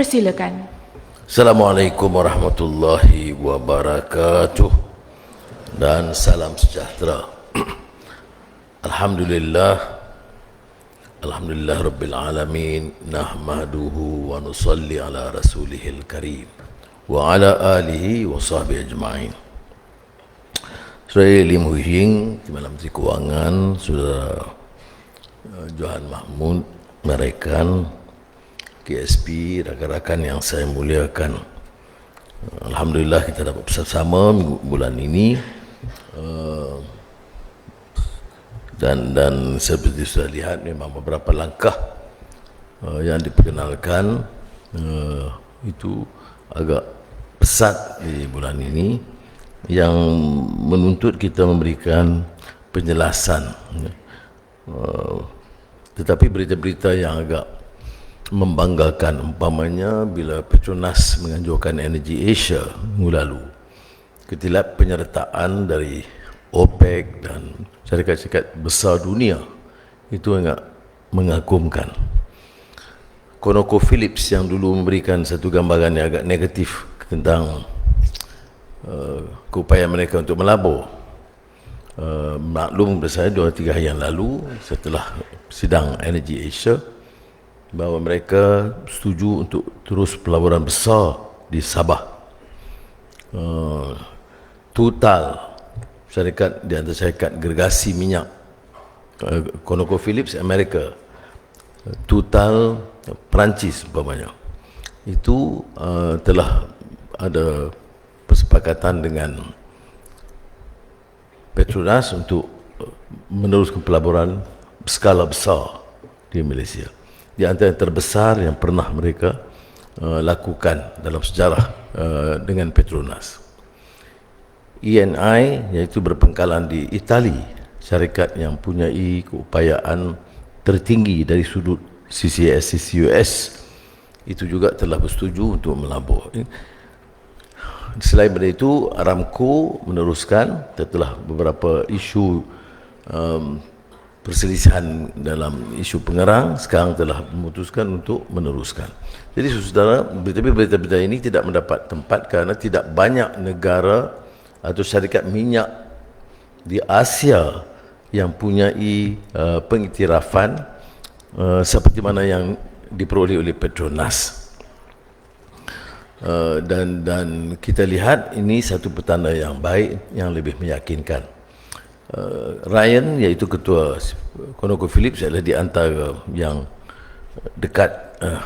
Dipersilakan. Assalamualaikum warahmatullahi wabarakatuh. Dan salam sejahtera. Alhamdulillah. Alhamdulillah Rabbil Alamin. Nahmaduhu wa nusalli ala rasulihil karim. Wa ala alihi wa sahbihi ajma'in. Saudara Lim Hui Hing Timbalan Menteri Kewangan Saudara uh, Johan Mahmud Merekan KSP Rakan-rakan yang saya muliakan. Alhamdulillah kita dapat bersama bulan ini. Uh, dan dan seperti sudah lihat memang beberapa langkah uh, yang diperkenalkan uh, itu agak pesat di bulan ini yang menuntut kita memberikan penjelasan uh, tetapi berita-berita yang agak membanggakan umpamanya bila Petronas menganjurkan energi Asia minggu lalu ketilap penyertaan dari OPEC dan syarikat-syarikat besar dunia itu agak mengagumkan. Phillips yang dulu memberikan satu gambaran yang agak negatif tentang uh, keupayaan mereka untuk melabur. Uh, maklum bersama dua tiga hari yang lalu setelah sidang Energy Asia bahawa mereka setuju untuk terus pelaburan besar di Sabah. Uh, total syarikat di antara syarikat gergasi minyak uh, ConocoPhillips Amerika Total Perancis umpamanya itu uh, telah ada persepakatan dengan Petronas untuk meneruskan pelaburan skala besar di Malaysia. Di antara yang terbesar yang pernah mereka uh, lakukan dalam sejarah uh, dengan Petronas. ENI iaitu berpengkalan di Itali syarikat yang punyai keupayaan tertinggi dari sudut CCS CCUS itu juga telah bersetuju untuk melabur selain daripada itu Aramco meneruskan setelah beberapa isu um, perselisihan dalam isu pengerang sekarang telah memutuskan untuk meneruskan jadi saudara berita-berita ini tidak mendapat tempat kerana tidak banyak negara atau syarikat minyak di Asia yang punya uh, pengiktirafan uh, seperti mana yang diperoleh oleh Petronas. Uh, dan dan kita lihat ini satu petanda yang baik yang lebih meyakinkan. Uh, Ryan iaitu ketua ConocoPhillips adalah di antara yang dekat uh,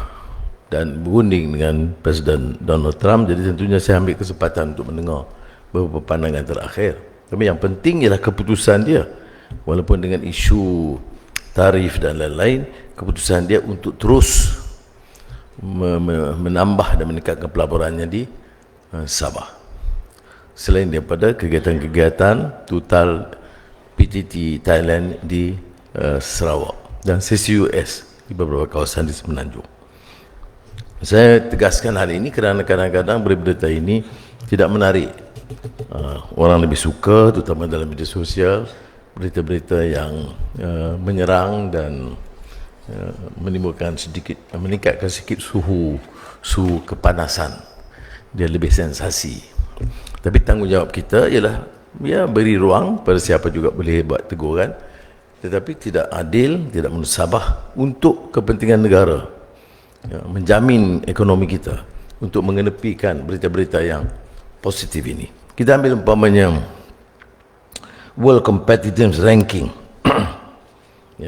dan berunding dengan Presiden Donald Trump jadi tentunya saya ambil kesempatan untuk mendengar beberapa pandangan terakhir. Tapi yang penting ialah keputusan dia. Walaupun dengan isu tarif dan lain-lain, keputusan dia untuk terus menambah dan meningkatkan pelaburannya di uh, Sabah. Selain daripada kegiatan-kegiatan total PTT Thailand di uh, Sarawak. Dan CCUS di beberapa kawasan di Semenanjung. Saya tegaskan hal ini kerana kadang-kadang berita ini tidak menarik. Uh, orang lebih suka terutama dalam media sosial berita-berita yang uh, menyerang dan uh, menimbulkan sedikit meningkatkan sedikit suhu suhu kepanasan. Dia lebih sensasi. Tapi tanggungjawab kita ialah ya beri ruang pada siapa juga boleh buat teguran tetapi tidak adil tidak menusabah untuk kepentingan negara ya, menjamin ekonomi kita untuk mengenepikan berita-berita yang positif ini. Kita ambil umpamanya World Competitiveness Ranking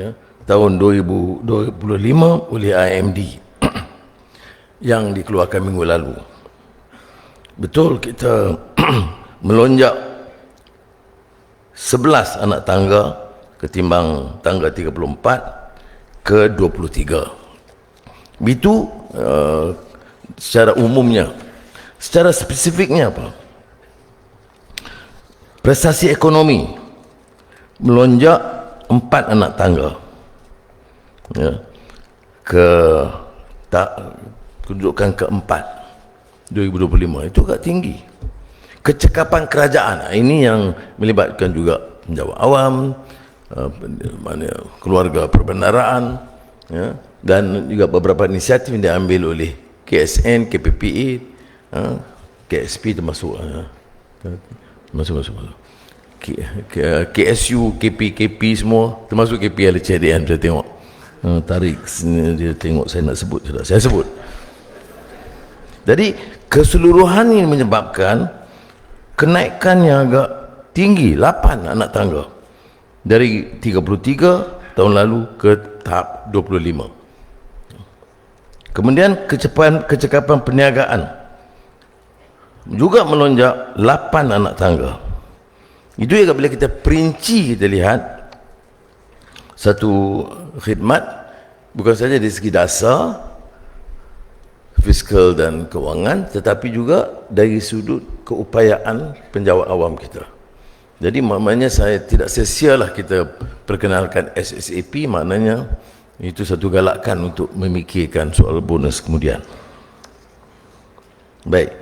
ya, tahun 2025 oleh IMD yang dikeluarkan minggu lalu. Betul kita melonjak 11 anak tangga ketimbang tangga 34 ke 23. Itu uh, secara umumnya Secara spesifiknya apa? Prestasi ekonomi melonjak empat anak tangga. Ya. Ke tak kedudukan keempat 2025 itu agak tinggi. Kecekapan kerajaan. Ini yang melibatkan juga penjawat awam, mana keluarga perbendaraan, ya, dan juga beberapa inisiatif yang diambil oleh KSN, KPPA, ha, KSP termasuk masuk masuk masuk. K, KSU, KP, KP semua termasuk KP LCDN saya tengok. Ha, tarik dia tengok saya nak sebut sudah. Saya sebut. Jadi keseluruhan ini menyebabkan kenaikan yang agak tinggi 8 anak tangga. Dari 33 tahun lalu ke tahap 25 kemudian kecepatan kecekapan perniagaan juga melonjak 8 anak tangga. Itu juga bila kita perinci kita lihat satu khidmat bukan saja dari segi dasar fiskal dan kewangan tetapi juga dari sudut keupayaan penjawat awam kita. Jadi maknanya saya tidak sia-sialah kita perkenalkan SSAP maknanya itu satu galakan untuk memikirkan soal bonus kemudian. Baik.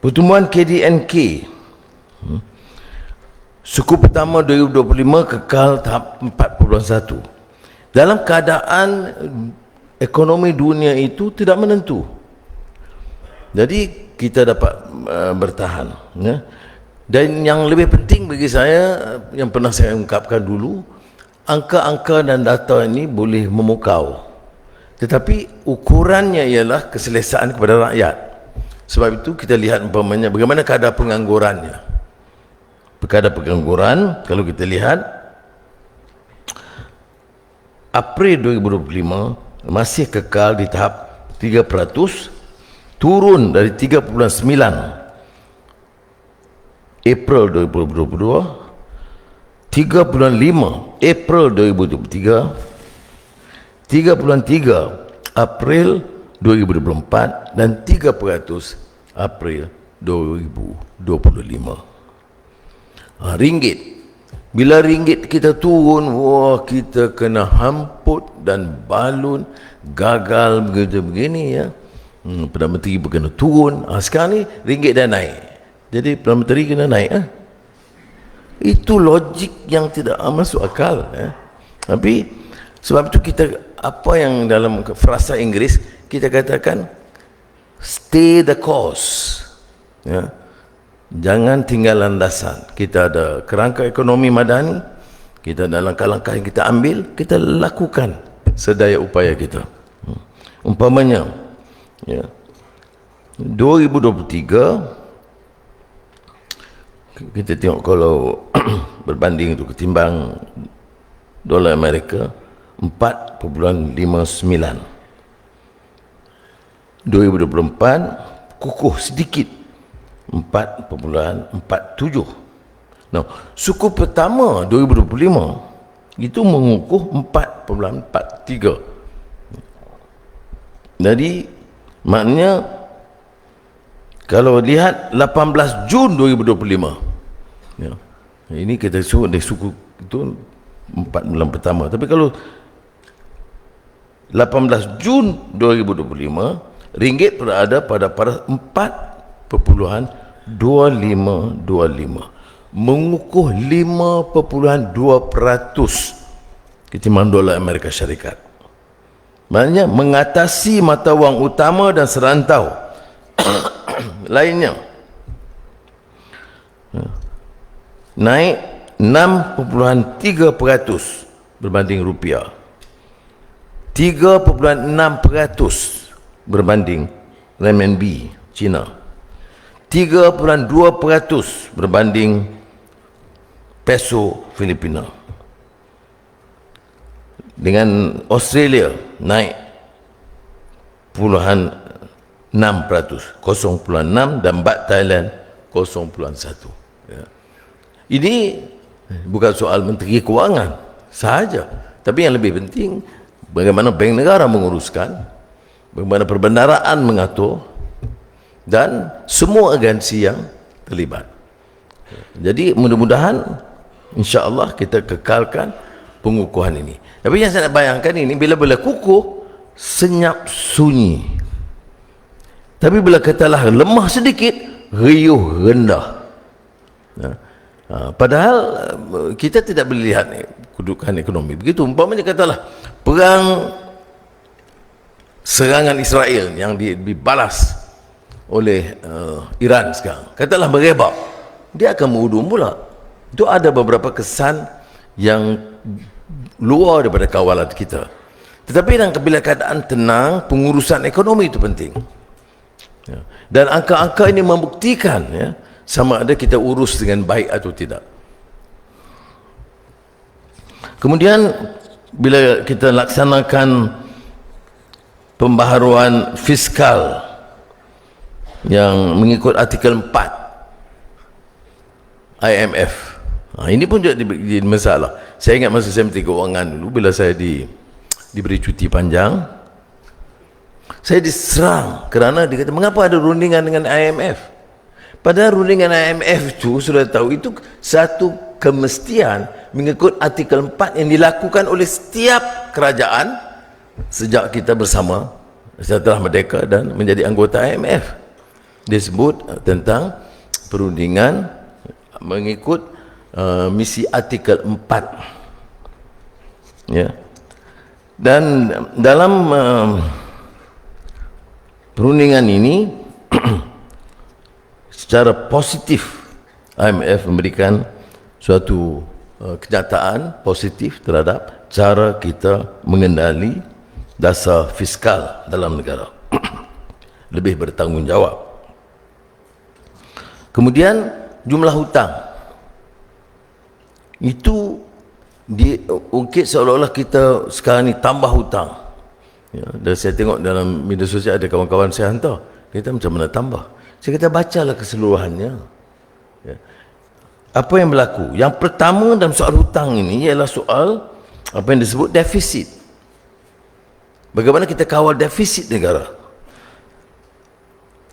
Pertumbuhan KDNK hmm. suku pertama 2025 kekal tahap 4.1 dalam keadaan ekonomi dunia itu tidak menentu. Jadi kita dapat uh, bertahan ya. dan yang lebih penting bagi saya yang pernah saya ungkapkan dulu angka-angka dan data ini boleh memukau. Tetapi ukurannya ialah keselesaan kepada rakyat. Sebab itu kita lihat umpamanya bagaimana keadaan penganggurannya. Keadaan pengangguran kalau kita lihat April 2025 masih kekal di tahap 3% turun dari 3.9 April 2022 3.5 April 2023 3.3 April 2024 dan 3% April 2025 ha, ringgit bila ringgit kita turun, wah kita kena hamput dan balun, gagal begitu begini ya. Hmm, Perdana Menteri pun kena turun. Ha, sekarang ni ringgit dah naik. Jadi Perdana Menteri kena naik. Eh? Itu logik yang tidak masuk akal. Eh? Tapi sebab itu kita apa yang dalam frasa Inggeris kita katakan stay the course. Ya. Jangan tinggal landasan. Kita ada kerangka ekonomi madani, kita ada langkah-langkah yang kita ambil, kita lakukan sedaya upaya kita. Hmm. Umpamanya, ya, 2023, kita tengok kalau berbanding itu ketimbang dolar Amerika, 4.59. 2024, kukuh sedikit 4.47 Nah, suku pertama 2025 itu mengukuh 4.43 jadi maknanya kalau lihat 18 Jun 2025 ya, ini kita suruh dari suku itu 4 bulan pertama. Tapi kalau 18 Jun 2025 ringgit berada pada pada 4 2525 mengukuh 5.2 peratus ketimbang dolar Amerika Syarikat maknanya mengatasi mata wang utama dan serantau. Lainnya naik 6.3 peratus berbanding rupiah. 3.6 peratus berbanding renminbi China 3.2% berbanding peso Filipina. Dengan Australia naik puluhan 6%, 0.6 dan Bat Thailand 0.1. Ya. Ini bukan soal Menteri Keuangan sahaja. Tapi yang lebih penting bagaimana Bank Negara menguruskan, bagaimana perbendaraan mengatur, dan semua agensi yang terlibat. Jadi mudah-mudahan insya-Allah kita kekalkan pengukuhan ini. Tapi yang saya nak bayangkan ini bila-bila kukuh senyap sunyi. Tapi bila katalah lemah sedikit riuh rendah. Ya. Ha, padahal eh, kita tidak boleh lihat kedudukan ekonomi. Begitu umpamanya katalah perang serangan Israel yang dibalas oleh uh, Iran sekarang katalah merebak dia akan mengudum pula itu ada beberapa kesan yang luar daripada kawalan kita. Tetapi dalam bila keadaan tenang pengurusan ekonomi itu penting. Ya. dan angka-angka ini membuktikan ya, sama ada kita urus dengan baik atau tidak. Kemudian bila kita laksanakan pembaharuan fiskal yang mengikut artikel 4 IMF ha, ini pun jadi, jadi masalah. Saya ingat masa saya menteri keuangan dulu bila saya di, diberi cuti panjang saya diserang kerana dia kata mengapa ada rundingan dengan IMF padahal rundingan IMF itu sudah tahu itu satu kemestian mengikut artikel 4 yang dilakukan oleh setiap kerajaan sejak kita bersama setelah merdeka dan menjadi anggota IMF disebut tentang perundingan mengikut uh, misi artikel 4 ya. Dan dalam uh, perundingan ini secara positif IMF memberikan suatu uh, kenyataan positif terhadap cara kita mengendali dasar fiskal dalam negara. Lebih bertanggungjawab. Kemudian jumlah hutang itu diungkit seolah-olah kita sekarang ni tambah hutang ya, dan saya tengok dalam media sosial ada kawan-kawan saya hantar kita macam mana tambah saya kata bacalah keseluruhannya ya. apa yang berlaku yang pertama dalam soal hutang ini ialah soal apa yang disebut defisit Bagaimana kita kawal defisit negara?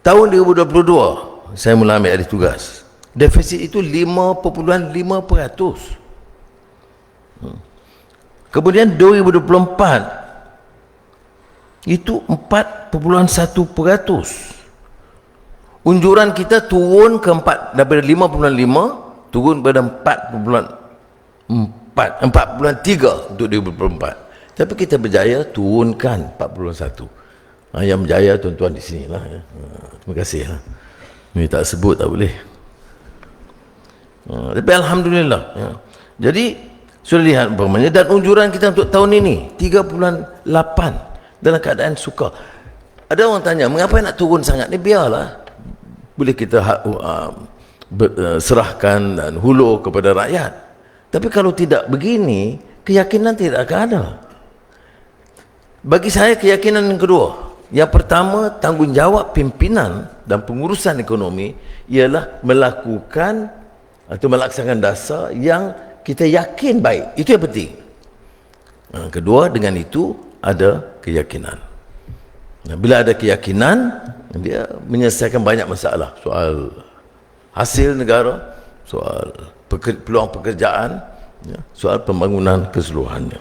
Tahun 2022, saya mula ambil alih tugas. Defisit itu 5.5%. Hmm. Kemudian 2024, itu 4.1%. Unjuran kita turun ke 4, daripada 5.5, turun kepada 4.4, 4.3 untuk 2024. Tapi kita berjaya turunkan 41. Ha, yang berjaya tuan-tuan di sini lah. Ya. Ha, terima kasih. Ha. Ini tak sebut tak boleh. Ha, tapi Alhamdulillah. Ya. Jadi, sudah lihat umpamanya. Dan unjuran kita untuk tahun ini, 3.8 dalam keadaan suka. Ada orang tanya, mengapa nak turun sangat? Ni biarlah. Boleh kita uh, serahkan dan hulur kepada rakyat. Tapi kalau tidak begini, keyakinan tidak akan ada. Bagi saya keyakinan yang kedua, yang pertama tanggungjawab pimpinan dan pengurusan ekonomi ialah melakukan atau melaksanakan dasar yang kita yakin baik. Itu yang penting. Kedua dengan itu ada keyakinan. Bila ada keyakinan, dia menyelesaikan banyak masalah. Soal hasil negara, soal peluang pekerjaan, ya, soal pembangunan keseluruhannya.